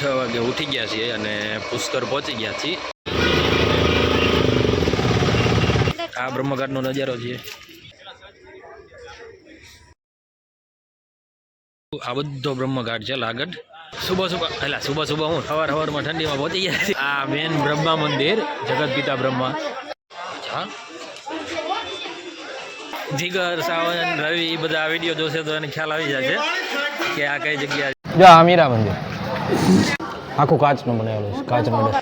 છ વાગે ઉઠી ગયા છીએ અને પુષ્કર પહોંચી ગયા છીએ. આ બ્રહ્મઘાટનો નજારો છે. આ બધો બ્રહ્મઘાટ છે લાગડ. સુબહ સુબહ એટલે સુબહ સુબહ હું સવાર સવારમાં ઠંડીમાં પહોંચી ગયા છીએ. આ મેન બ્રહ્મા મંદિર જગત પિતા બ્રહ્મા. હા. જીગર સાવન રવિ એ બધા વીડિયો જોશે તો એને ખ્યાલ આવી જશે કે આ કઈ જગ્યા જો આ મીરા મંદિર. આખું કાચનું બનાવેલું છે કાચનું બધે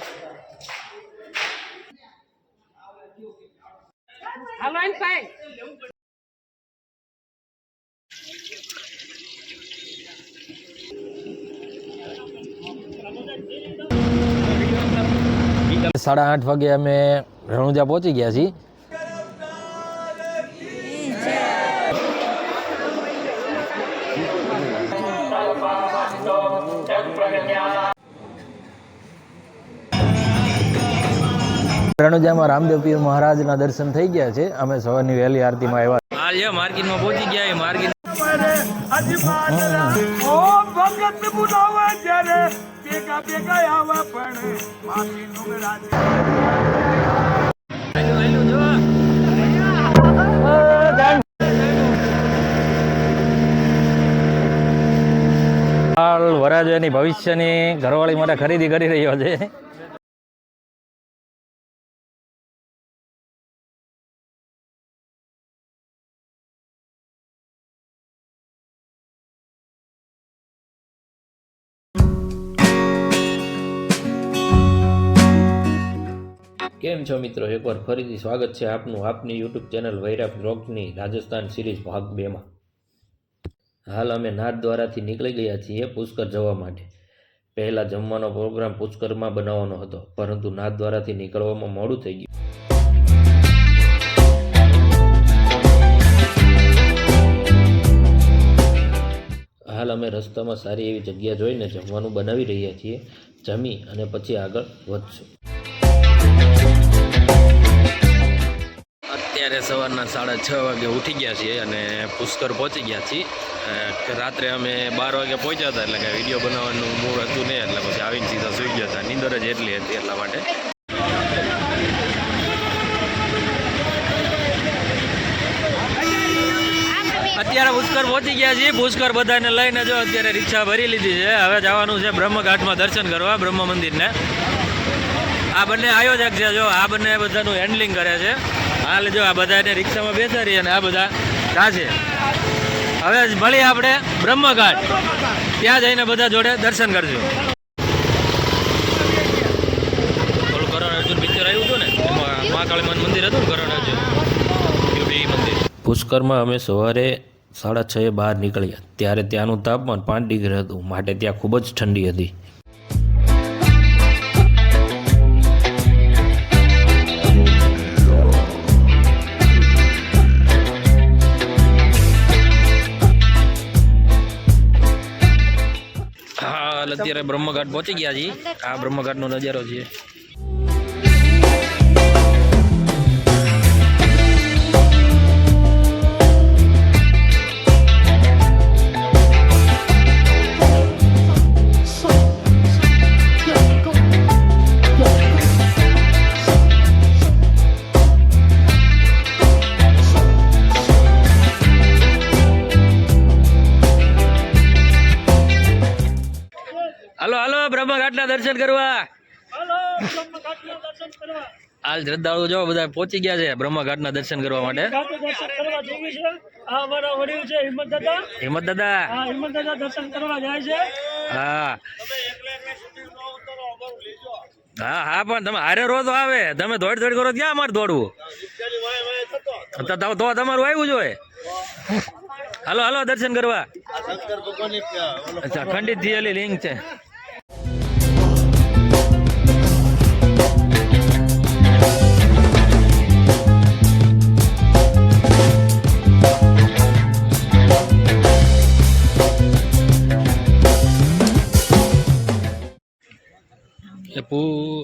સાડા આઠ વાગે અમે રણુજા પહોંચી ગયા છીએ. રણુજામાં રામદેવ મહારાજના દર્શન થઈ ગયા છે, અમે સવારની વહેલી આરતીમાં આવ્યા. હાલ છે માર્કેટમાં પહોંચી ગયા માર્કેટ વરાજાની ભવિષ્યની ઘરવાળી માટે ખરીદી કરી રહ્યો છે. કેમ છો મિત્રો? એકવાર ફરીથી સ્વાગત છે આપનું આપની યુટ્યુબ ચેનલ વૈરા બ્લોગની રાજસ્થાન સિરીઝ ભાગ બેમાં. હાલ અમે નાથ દ્વારાથી નીકળી ગયા છીએ પુષ્કર જવા માટે. પહેલાં જમવાનો પ્રોગ્રામ પુષ્કરમાં બનાવવાનો હતો, પરંતુ નાથ દ્વારાથી નીકળવામાં મોડું થઈ ગયું. હાલ અમે રસ્તામાં સારી એવી જગ્યા જોઈને જમવાનું બનાવી રહ્યા છીએ. જમી અને પછી આગળ વધશું. અત્યારે સવારના સાડા છ વાગે ઉઠી ગયા છીએ અને પુષ્કર પહોંચી ગયા છીએ. રાત્રે અમે બાર વાગે પહોંચ્યા હતા એટલે કે વીડિયો બનાવવાનું મૂળ હતું નહીં, એટલે પછી આવીને સીધા સૂઈ ગયા હતા. નીંદર જ એટલી હતી એટલા માટે. અત્યારે પુષ્કર પહોંચી ગયા છીએ. પુષ્કર બધાને લઈને જો અત્યારે રિક્ષા ભરી લીધી છે. હવે જવાનું છે બ્રહ્મઘાટમાં દર્શન કરવા બ્રહ્મ મંદિરને આ બંને આયોજક છે જો, આ બંને બધાનું હેન્ડલિંગ કરે છે. હાલ જો આ બધાને રિક્ષામાં બેસાડી અને આ બધા ગાશે હવે મળીએ આપણે બ્રહ્મઘાટ. ત્યાં જઈને બધા જોડે દર્શન કરજો. ને? મંદિર હતું કરણ પુષ્કરમાં અમે સવારે સાડા છએ બહાર નીકળ્યા. ત્યારે ત્યાંનું તાપમાન પાંચ ડિગ્રી હતું. માટે ત્યાં ખૂબ જ ઠંડી હતી. અત્યારે બ્રહ્મઘાટ પહોંચી ગયા છીએ. આ બ્રહ્મઘાટનો નજારો છે. દર્શન કરવા. હલો શ્રદ્ધાળુ જો બધા પહોંચી ગયા છે બ્રહ્મઘાટના દર્શન કરવા માટે. ઘાટે દર્શન કરવા જેવી છે. આ અમારા વડીલ છે હિંમત દાદા. હિંમત દાદા. આ હિંમત દાદા દર્શન કરવા જાય છે. હા. હા હા પણ તમે હારે રો તો આવે. તમે દોડ દોડ કરો ક્યાં અમારે દોડવું? તો તમારું આવ્યું જોઈએ હાલો હાલો દર્શન કરવા. અચ્છા ખંડિત થયેલી લિંક છે.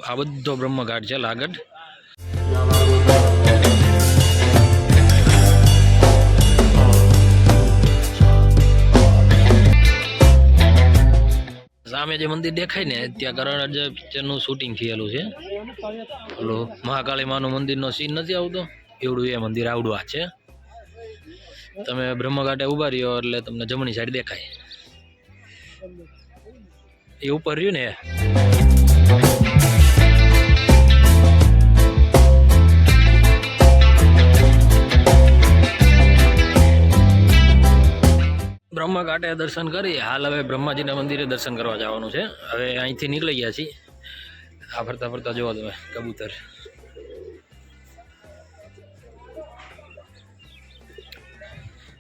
આ બધો બ્રહ્મઘાટ છે લાગડ. સામે જે મંદિર દેખાય ને, ત્યાં કરણ અર્જુન પિક્ચરનું શૂટિંગ થયેલું છે. ઓલો મહાકાળી માનું મંદિરનો સીન નથી આવતો? એવડું એ મંદિર આવડું આ છે. તમે બ્રહ્મઘાટે ઊભા રહ્યો એટલે તમને જમણી સાઈડ દેખાય. એ ઉપર રહ્યું ને? એ. બ્રહ્મઘાટે દર્શન કરી, હાલ હવે બ્રહ્માજીના મંદિરે દર્શન કરવા જવાનું છે. હવે અહીંથી નીકળી ગયા છીએ. આ ફરતા ફરતા જોવો તમે કબૂતર.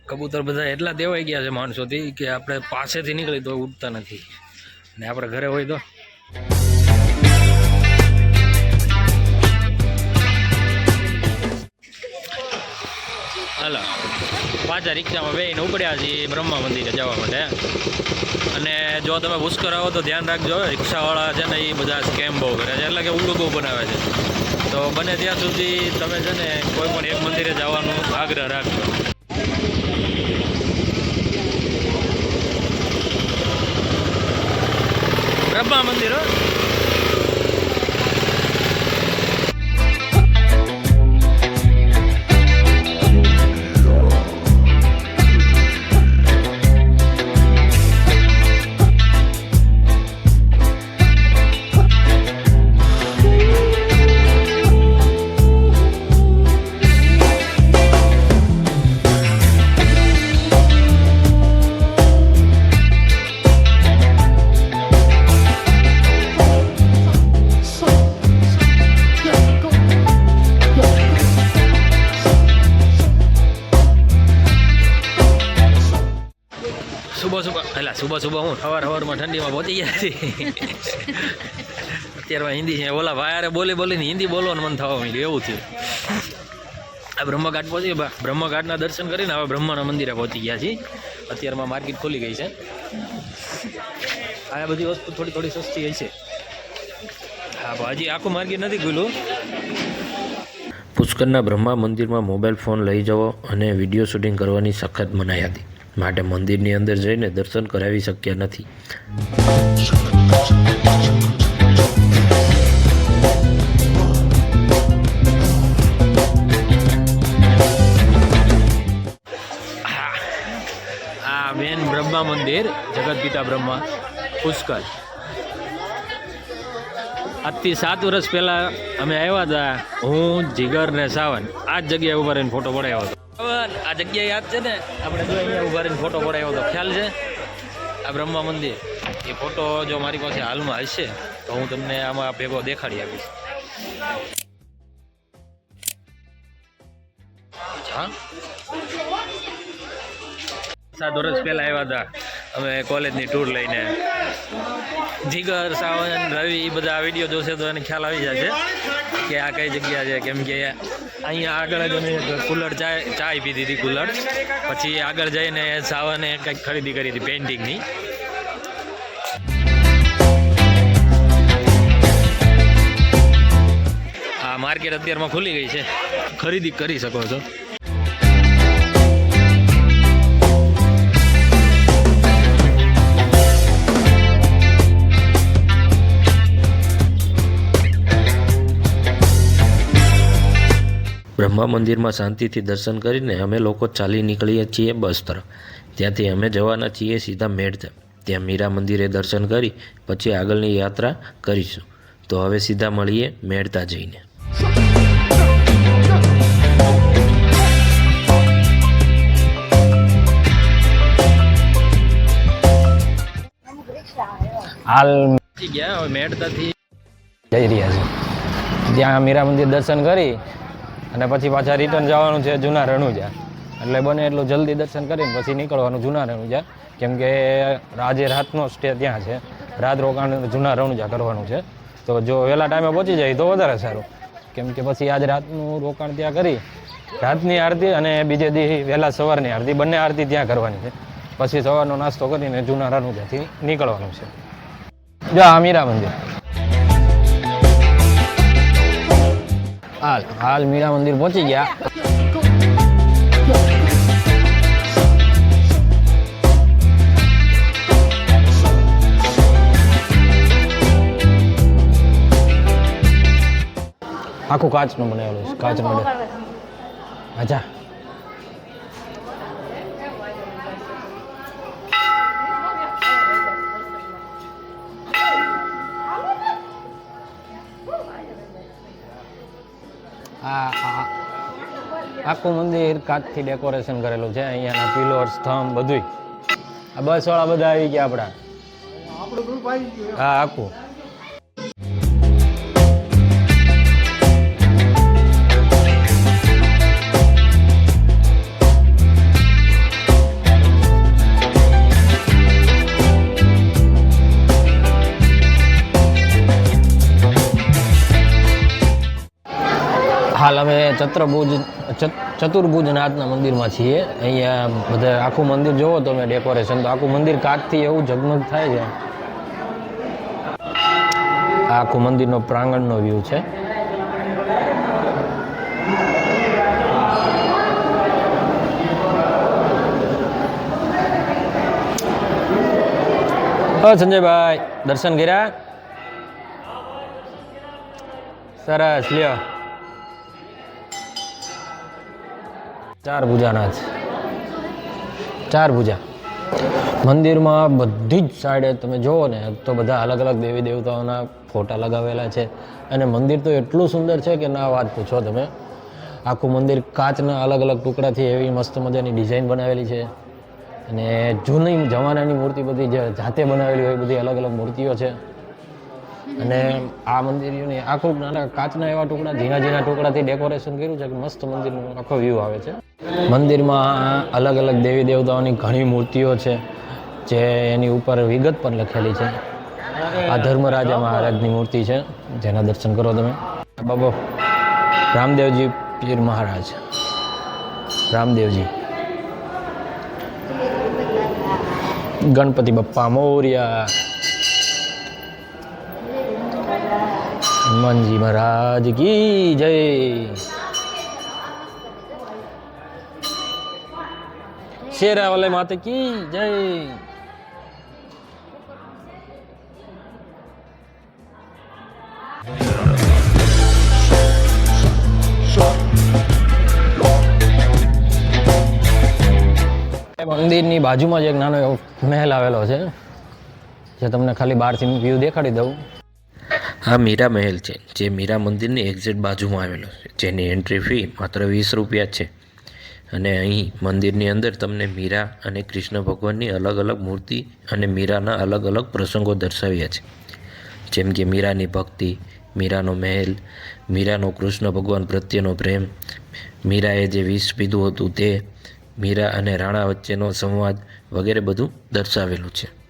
કબૂતર બધા એટલા દેવાઈ ગયા છે માણસોથી કે આપણે પાસેથી નીકળી તો ઉડતા નથી. ને આપણે ઘરે હોય તો. હાલો. પાછા રિક્ષામાં બેહીને ઉપડ્યા છીએ બ્રહ્મા મંદિરે જવા માટે. અને જો તમે પુષ્કર આવો તો ધ્યાન રાખજો રિક્ષાવાળા છે ને એ બધા સ્કેમ બહુ કરે છે, એટલે કે ઉલ્લુ બહુ બનાવે છે. તો બને ત્યાં સુધી તમે છે ને કોઈ પણ એક મંદિરે જવાનો આગ્રહ રાખજો. બ્રહ્મા મંદિર હો? સુબહ સુબહ હું સવાર સવારમાં ઠંડીમાં પહોંચી ગયા છીએ અત્યારમાં હિન્દી છે. ઓલા ભાયારે બોલી બોલીને હિન્દી બોલવાનું મન થવા માંડ્યું, એવું થયું. આ બ્રહ્મઘાટ પહોંચી ગયા. બ્રહ્મઘાટના દર્શન કરીને હવે બ્રહ્માના મંદિરે પહોંચી ગયા છીએ. અત્યારમાં માર્કેટ ખુલી ગઈ છે. આ બધી વસ્તુ થોડી થોડી સસ્તી હોય છે. હા હજી આખું માર્કેટ નથી ખુલ્લું પુષ્કરના બ્રહ્મા મંદિરમાં મોબાઈલ ફોન લઈ જવો અને વીડિયો શૂટિંગ કરવાની સખત મનાઈ હતી. માટે મંદિરની અંદર જઈને દર્શન કરાવી શક્યા નથી. આ મેન બ્રહ્મા મંદિર જગતપિતા બ્રહ્મા પુષ્કર આજથી સાત વર્ષ પહેલાં અમે આવ્યા હતા હું, જીગર ને સાવન. આ જ જગ્યાએ ઉપર એને ફોટો પડાવ્યો હતો. આ જગ્યા યાદ છે ને? આપણે જો અહીંયા ઊભા રહીને ફોટો પડાવ્યો હતો ખ્યાલ છે? આ બ્રહ્મા મંદિર. એ ફોટો જો મારી પાસે હાલમાં હશે, તો હું તમને આમાં ભેગો દેખાડી આપીશ. હા? સાત વર્ષ પહેલા આવ્યા હતા. અમે કોલેજની ટૂર લઈને. જીગર, સાવન, રવિ એ બધા વીડિયો જોશે તો એને ખ્યાલ આવી જશે કે આ કઈ જગ્યા છે, કેમ કે અહીંયા આગળ જ અમે કુલર ચાય ચાય પીધી હતી કુલર. પછી આગળ જઈને સાવને કંઈક ખરીદી કરી હતી પેઇન્ટિંગની. આ માર્કેટ અત્યારમાં ખુલી ગઈ છે. ખરીદી કરી શકો છો. બ્રહ્મા મંદિરમાં શાંતિથી દર્શન કરીને અમે લોકો ચાલી નીકળીએ છીએ બસ તરફ. ત્યાંથી અમે જવાના છીએ સીધા મેળતે ત્યાં મીરા મંદિરે દર્શન કરી પછી આગળની યાત્રા કરીશું. તો હવે સીધા મળીએ મેળતા જઈને. હાલ ગયા મેળતાથી જઈ રહ્યા છે. ત્યાં મીરા મંદિર દર્શન કરી અને પછી પાછા રિટર્ન જવાનું છે જૂના રણુજા. એટલે બને એટલું જલ્દી દર્શન કરીને પછી નીકળવાનું જૂના રણુજા. કેમ કે આજે રાતનો સ્ટે ત્યાં છે. રાત રોકાણ જૂના રણુજા કરવાનું છે. તો જો વહેલા ટાઈમે પહોંચી જાય તો વધારે સારું. કેમ કે પછી આજ રાતનું રોકાણ ત્યાં કરી, રાતની આરતી અને બીજે દી વહેલા સવારની આરતી, બંને આરતી ત્યાં કરવાની છે. પછી સવારનો નાસ્તો કરીને જૂના રણુજાથી નીકળવાનું છે. જો આ મીરા મંદિર. હાલ હાલ મીરા મંદિર પહોંચી ગયા. આખું કાચનું બનાવેલું છે કાચનું અચ્છા આખું મંદિર કાચથી ડેકોરેશન કરેલું છે અહીંયાના પિલર સ્તંભ બધુંય. આ બસ વાળા બધા આવી ગયા આપણા. હા આખું. હાલ અમે ચતુર્ભુજ, ચત- ચતુર્ભુજનાથના મંદિરમાં છીએ. અહીંયા બધા આખું મંદિર જોવો તમે ડેકોરેશન તો આખું મંદિર કાચથી એવું ઝગમગ થાય છે. આખું મંદિરનો પ્રાંગણનો વ્યૂ છે. સંજયભાઈ, દર્શન કર્યા? સરસ, લ્યો. ચાર ભુજાના છે ચાર ભુજા. મંદિરમાં બધી જ સાઈડે તમે જુઓ ને, તો બધા અલગ અલગ દેવી દેવતાઓના ફોટા લગાવેલા છે. અને મંદિર તો એટલું સુંદર છે કે ના વાત પૂછો તમે. આખું મંદિર કાચના અલગ અલગ ટુકડાથી એવી મસ્ત મજાની ડિઝાઇન બનાવેલી છે. અને જૂની જમાનાની મૂર્તિ બધી જે જાતે બનાવેલી હોય બધી અલગ અલગ મૂર્તિઓ છે. અને આ મંદિરની આખું નાના કાચના એવા ટુકડા, ઝીણા ઝીણા ટુકડાથી ડેકોરેશન કર્યું છે. કે મસ્ત મંદિરનો આખો વ્યૂ આવે છે. મંદિરમાં અલગ અલગ દેવી દેવતાઓની ઘણી મૂર્તિઓ છે, જે એની ઉપર વિગત પણ લખેલી છે. આ ધર્મરાજા મહારાજની મૂર્તિ છે, જેના દર્શન કરો તમે. બાબો, રામદેવજી પીર મહારાજ. રામદેવજી. ગણપતિ બપ્પા મોર્યા. હનુમાનજી મહારાજ કી જય. માતા કી જય એ મંદિરની બાજુમાં જ એક નાનો એવો મહેલ આવેલો છે, જે તમને ખાલી બહારથી વ્યૂ દેખાડી દઉં. આ મીરા મહેલ છે, જે મીરા મંદિરની એક્ઝેક્ટ બાજુમાં આવેલો છે, જેની એન્ટ્રી ફી માત્ર વીસ રૂપિયા છે. અને અહીં મંદિરની અંદર તમને મીરા અને કૃષ્ણ ભગવાનની અલગ અલગ મૂર્તિ અને મીરાના અલગ અલગ પ્રસંગો દર્શાવ્યા છે. જેમ કે મીરાની ભક્તિ, મીરાનો મહેલ, મીરાનો કૃષ્ણ ભગવાન પ્રત્યેનો પ્રેમ, મીરાએ જે વિષ પીધું હતું તે, મીરા અને રાણા વચ્ચેનો સંવાદ વગેરે બધું દર્શાવેલું છે.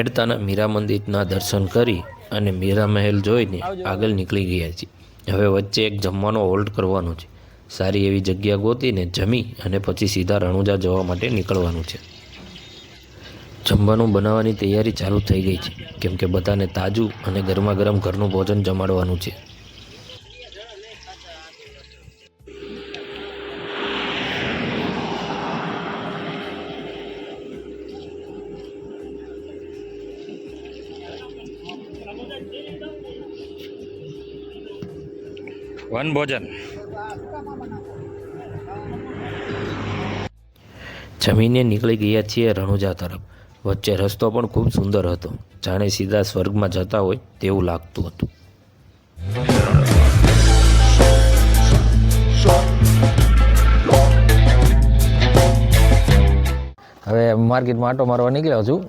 મેડતાના મીરા મંદિરના દર્શન કરી અને મીરા મહેલ જોઈને આગળ નીકળી ગયા છીએ. હવે વચ્ચે એક જમવાનો હોલ્ડ કરવાનો છે. સારી એવી જગ્યા ગોતીને જમી અને પછી સીધા રણુજા જવા માટે નીકળવાનું છે. જમવાનું બનાવવાની તૈયારી ચાલુ થઈ ગઈ છે. કેમ કે બધાને તાજું અને ગરમા ગરમ ઘરનું ભોજન જમાડવાનું છે. વન ભોજન જમીને નીકળી ગયા છીએ રણુજા તરફ. વચ્ચે રસ્તો પણ ખૂબ સુંદર હતો. જાણે સીધા સ્વર્ગમાં જતા હોય તેવું લાગતું હતું. હવે માર્કેટમાં આટો મારવા નીકળ્યો છું.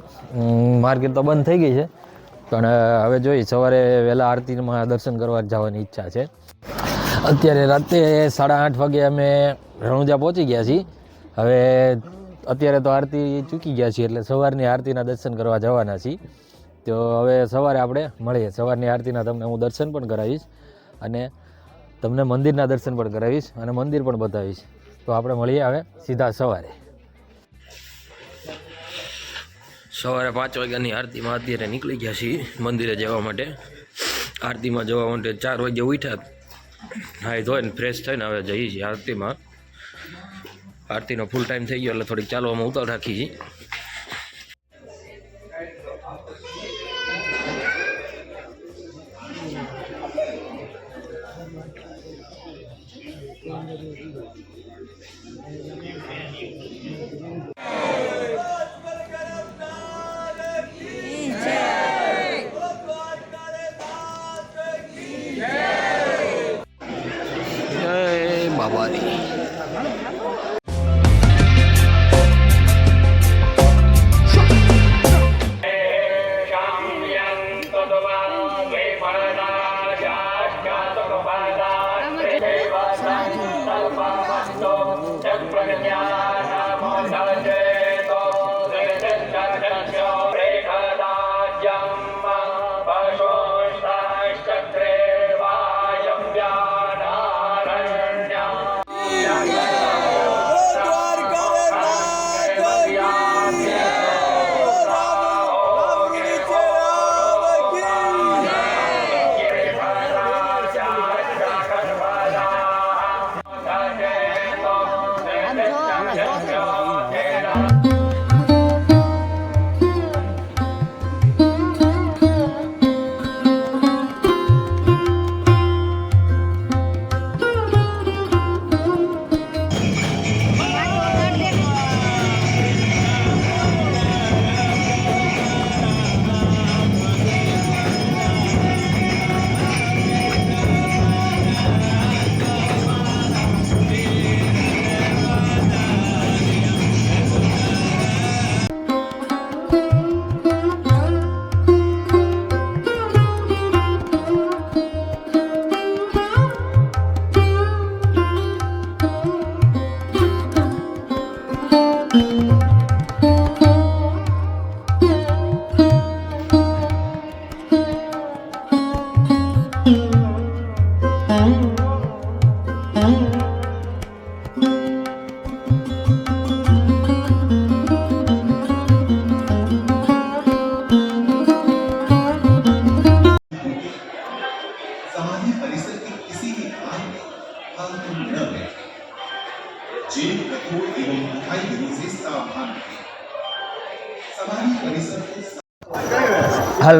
માર્કેટ તો બંધ થઈ ગઈ છે. પણ હવે જોઈ સવારે વહેલા આરતીમાં દર્શન કરવા જવાની ઈચ્છા છે. અત્યારે રાતે સાડા આઠ વાગે અમે રણુજા પહોંચી ગયા છીએ. હવે અત્યારે તો આરતી ચૂકી ગયા છીએ એટલે સવારની આરતીના દર્શન કરવા જવાના છીએ. તો હવે સવારે આપણે મળીએ. સવારની આરતીના તમને હું દર્શન પણ કરાવીશ અને તમને મંદિરના દર્શન પણ કરાવીશ અને મંદિર પણ બતાવીશ. તો આપણે મળીએ હવે સીધા સવારે. સવારે પાંચ વાગ્યાની આરતીમાં અત્યારે નીકળી ગયા છીએ મંદિરે જવા માટે. આરતીમાં જવા માટે ચાર વાગે ઉઠ્યા. નાહી ધોઈને ફ્રેશ થઈને હવે જઈએ છીએ આરતીમાં. આરતીનો ફૂલ ટાઈમ થઈ ગયો એટલે થોડીક ચાલવામાં ઉતાર રાખી છીએ Mawari.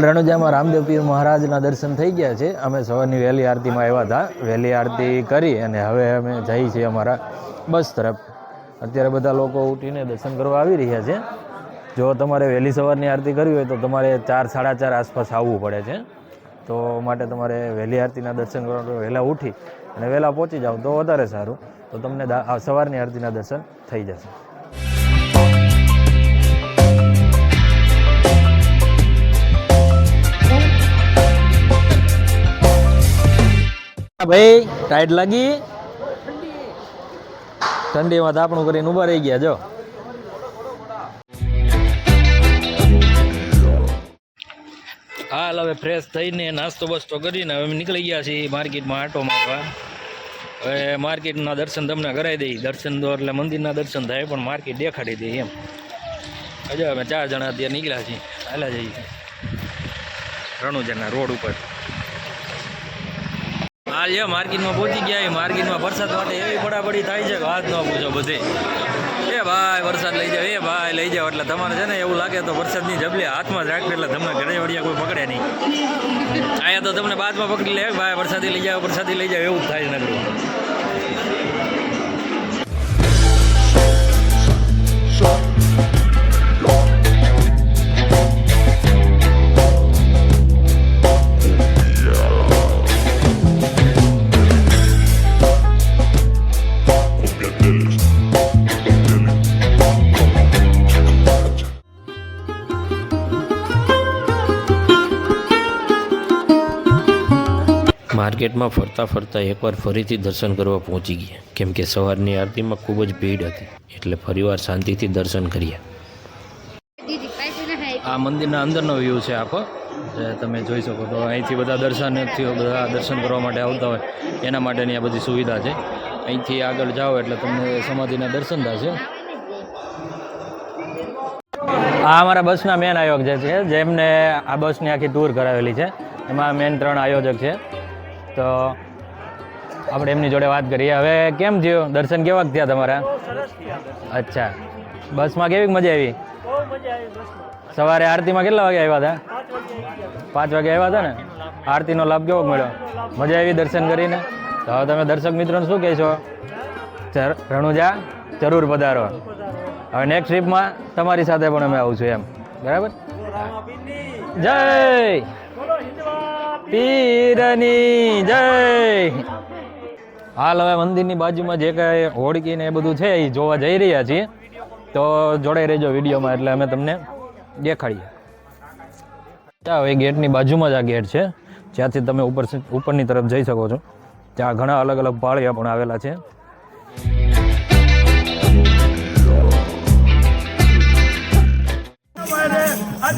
હાલ રણુજામાં રામદેવ પીર મહારાજના દર્શન થઈ ગયા છે. અમે સવારની વહેલી આરતીમાં આવ્યા હતા. વહેલી આરતી કરી અને હવે અમે જઈએ છીએ અમારા બસ તરફ. અત્યારે બધા લોકો ઉઠીને દર્શન કરવા આવી રહ્યા છે. જો તમારે વહેલી સવારની આરતી કરવી હોય તો તમારે ચાર, સાડા ચાર આસપાસ આવવું પડે છે. તો માટે તમારે વહેલી આરતીના દર્શન કરવા વહેલા ઉઠી અને વહેલા પહોંચી જાઓ તો વધારે સારું. તો તમને સવારની આરતીના દર્શન થઈ જશે. ભાઈ ટાઈટ લાગી. ઠંડીમાં તાપણું કરીને ઊભા રહી ગયા, જો. હાલ હવે ફ્રેશ થઈને નાસ્તો બસ્તો કરીને હવે નીકળી ગયા છીએ માર્કેટમાં આટો મારવા. હવે માર્કેટના દર્શન તમને કરાવી દઈ. દર્શન તો એટલે મંદિરના દર્શન થાય, પણ માર્કેટ દેખાડી દઈએ એમ. હજુ અમે ચાર જણા અત્યારે નીકળ્યા છીએ. હાલા જઈએ. રણુજાના રોડ ઉપર. હાલ જે માર્કેટમાં પહોંચી ગયા માર્કેટમાં વરસાદ માટે એવી પડાપડી થાય છે કે વાત ન પૂછો બધે. એ ભાઈ, વરસાદ લઈ જાવ એ ભાઈ, લઈ જાવ એટલે તમારે છે ને એવું લાગે તો વરસાદની જબલી હાથમાં જ રાખવી એટલે તમને ઘરે વળિયા કોઈ પકડે નહીં. અહીંયા તો તમને બાદમાં પકડી લે, ભાઈ, વરસાદી લઈ જાવ વરસાદી લઈ જાવ એવું થાય નકરું. માર્કેટમાં ફરતા ફરતા એકવાર ફરીથી દર્શન કરવા પહોંચી ગયા. કેમ કે સવારની આરતીમાં ખૂબ જ ભીડ હતી, એટલે ફરીવાર શાંતિથી દર્શન કર્યા. આ મંદિરના અંદરનો વ્યૂ છે આખો. જે તમે જોઈ શકો તો અહીંથી બધા દર્શનાર્થીઓ બધા દર્શન કરવા માટે આવતા હોય. એના માટેની આ બધી સુવિધા છે. અહીંથી આગળ જાઓ એટલે તમને સમાધિના દર્શન થશે. આ અમારા બસના મેન આયોજક છે, જેમને આ બસની આખી ટૂર કરાવેલી છે. એમાં મેન ત્રણ આયોજક છે. તો આપણે એમની જોડે વાત કરીએ. હવે કેમ થયું? દર્શન કેવાક થયા તમારા? અચ્છા. બસમાં કેવી મજા આવી? સવારે આરતીમાં કેટલા વાગે આવ્યા હતા? પાંચ વાગે આવ્યા હતા ને? આરતીનો લાભ કેવો મળ્યો? મજા આવી દર્શન કરીને? તો હવે તમે દર્શક મિત્રોને શું કહેશો? રણુજા જરૂર પધારો. હવે નેક્સ્ટ ટ્રીપમાં તમારી સાથે પણ અમે આવું છું એમ. બરાબર? જય! પીરની જય. હાલ હવે મંદિરની બાજુમાં જે કાંઈ હોડકી ને એ બધું છે એ જોવા જઈ રહ્યા છીએ. તો જોડે રહેજો વિડીયોમાં, એટલે અમે તમને દેખાડીએ. એ ગેટની બાજુમાં જ આ ગેટ છે. જ્યાંથી તમે ઉપર ઉપરની તરફ જઈ શકો છો. ત્યાં ઘણા અલગ અલગ પાળિયા પણ આવેલા છે.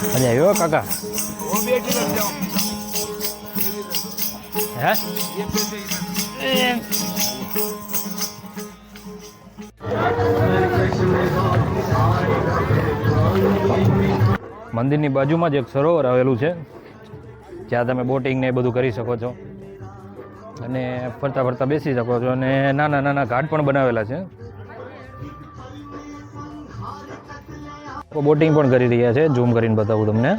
નું રાજી આવ્યો કાકા. હે? મંદિરની બાજુમાં જ એક સરોવર આવેલું છે. જ્યાં તમે બોટિંગ ને એ બધું કરી શકો છો. અને ફરતા ફરતા બેસી શકો છો. અને નાના નાના ઘાટ પણ બનાવેલા છે. બોટિંગ પણ કરી રહ્યા છે. ઝૂમ કરીને બતાવું તમને.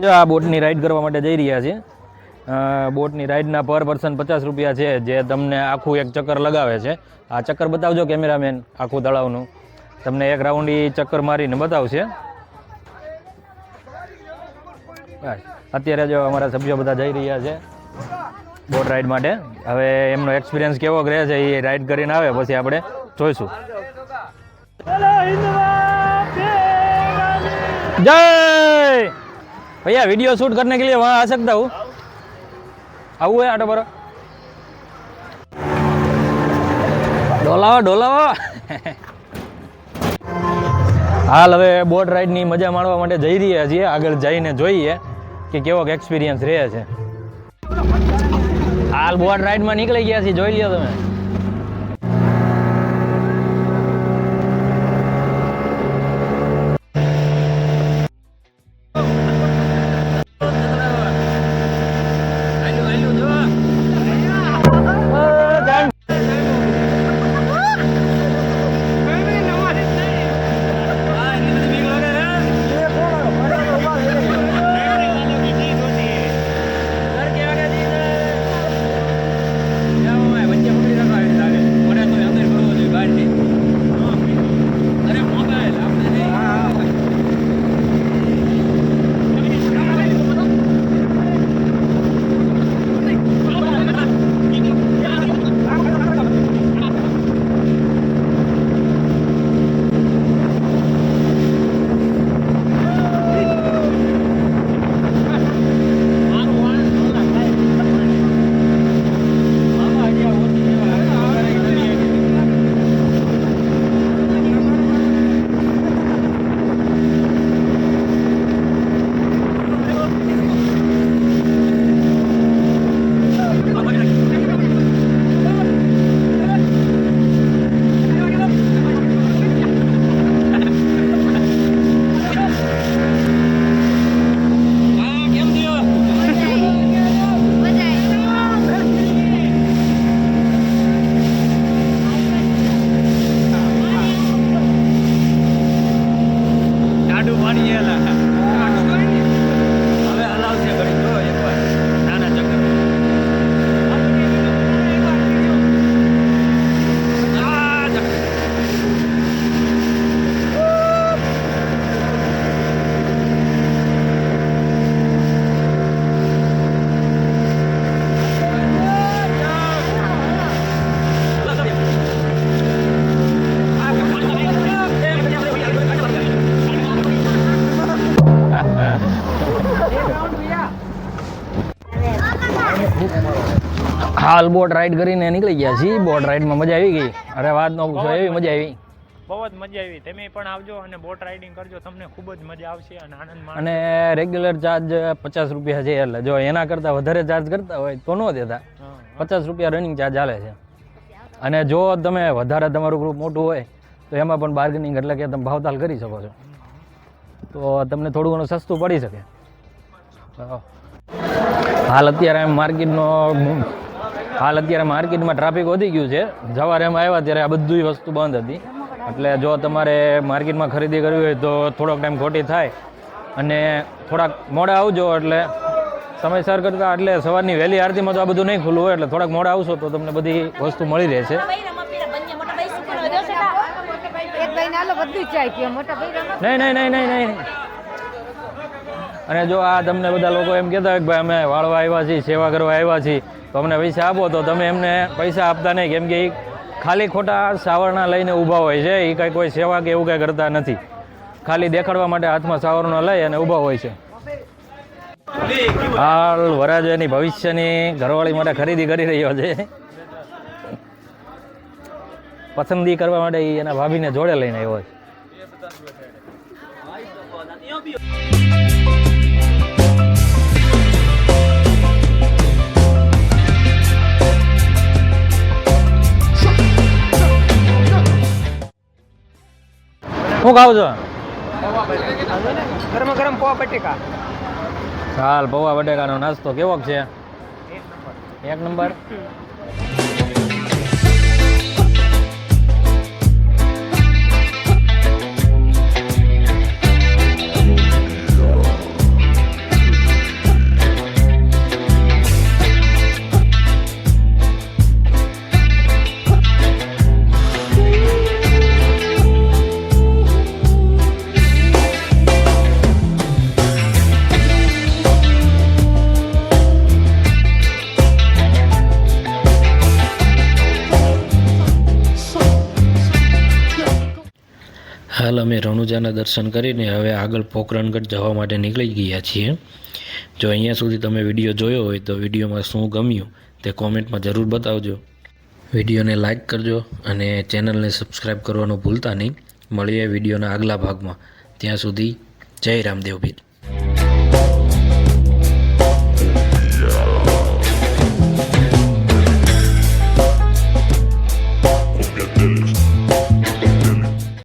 આ બોટની રાઈડ કરવા માટે જઈ રહ્યા છે. અ, બોટની રાઇડના પર પર્સન પચાસ રૂપિયા છે, જે તમને આખું એક ચક્કર લગાવે છે. આ ચક્કર બતાવજો કેમેરામેન, આખું તળાવનું. તમને એક રાઉન્ડ એ ચક્કર મારીને બતાવશે. અત્યારે જો અમારા સભ્યો બધા જઈ રહ્યા છે બોટ રાઈડ માટે. હવે એમનો એક્સપિરિયન્સ કેવો રહે છે એ રાઈડ કરીને આવે, પછી આપણે જોઈશું. જય! ભૈયા વીડિયો શૂટ કરને કે લીએ વહાં આ શકતા હું આવું હે આટો બરો. ડોલાવો ડોલાવો. હાલ હવે બોટ રાઈડની મજા માણવા માટે જઈ રહ્યા છીએ. આગળ જઈને જોઈએ કે કેવો એક્સપિરિયન્સ રહે છે. હાલ બોટ રાઈડમાં નીકળી ગયા છીએ. જોઈ લ્યો તમે. હાલ બોટ રાઈડ કરીને નીકળી ગયા છીએ. બોટ રાઈડમાં મજા આવી ગઈ. અરે વાત ન પૂછો એવી મજા આવી. બહુ જ મજા આવી. તમે પણ આવજો અને બોટ રાઇડિંગ કરજો. તમને ખૂબ જ મજા આવશે અને આનંદ અને રેગ્યુલર ચાર્જ પચાસ રૂપિયા છે એટલે જો એના કરતાં વધારે ચાર્જ કરતા હોય તો ન દેતા. પચાસ રૂપિયા રનિંગ ચાર્જ ચાલે છે. અને જો તમે વધારે તમારું ગ્રુપ મોટું હોય તો એમાં પણ બાર્ગેનિંગ એટલે કે તમે ભાવતાલ કરી શકો છો. તો તમને થોડું ઘણું સસ્તું પડી શકે. હાલ અત્યારે માર્કેટનો હાલ અત્યારે માર્કેટમાં ટ્રાફિક વધી ગયું છે. સવારે એમ આવ્યા ત્યારે આ બધી વસ્તુ બંધ હતી. એટલે જો તમારે માર્કેટમાં ખરીદી કરવી હોય તો થોડોક ટાઈમ ખોટી થાય. અને થોડાક મોડા આવજો એટલે સમયસર કરતાં એટલે સવારની વહેલી આરતીમાં તો આ બધું નહીં ખુલ્લું હોય એટલે થોડાક મોડા આવશો તો તમને બધી વસ્તુ મળી રહેશે. નહીં નહીં નહીં નહીં નહીં. અને જો આ તમને બધા લોકો એમ કહેતા હોય કે ભાઈ અમે વાળવા આવ્યા છીએ સેવા કરવા આવ્યા છીએ તો અમને પૈસા આપો તો તમે એમને પૈસા આપતા નહીં. કેમ કે એ ખાલી ખોટા સાવરણા લઈને ઊભા હોય છે. એ કાંઈ કોઈ સેવા કે એવું કાંઈ કરતા નથી. ખાલી દેખાડવા માટે હાથમાં સાવરણો લઈ અને ઊભા હોય છે. હાલ વરાજની ભવિષ્યની ઘરવાળી માટે ખરીદી કરી રહ્યો છે. પસંદગી કરવા માટે એ એના ભાભીને જોડે લઈને આવ્યો છે. શું ખાવ છો? ગરમ ગરમ પૌવા બટેકા. હાલ પૌવા બટેકાનો નાસ્તો કેવો છે? એક નંબર? અમે દર્શન કરીને હવે આગળ પોખરણગઢ જવા માટે નીકળી ગયા છીએ. જો અહીંયા સુધી તમે વીડિયો જોયો હોય તો વિડીયોમાં શું ગમ્યું તે કોમેન્ટમાં જરૂર બતાવજો. વિડીયોને લાઇક કરજો અને ચેનલને સબસ્ક્રાઈબ કરવાનું ભૂલતા નહીં. મળીએ વિડીયોના આગલા ભાગમાં. ત્યાં સુધી જય રામદેવ ભીર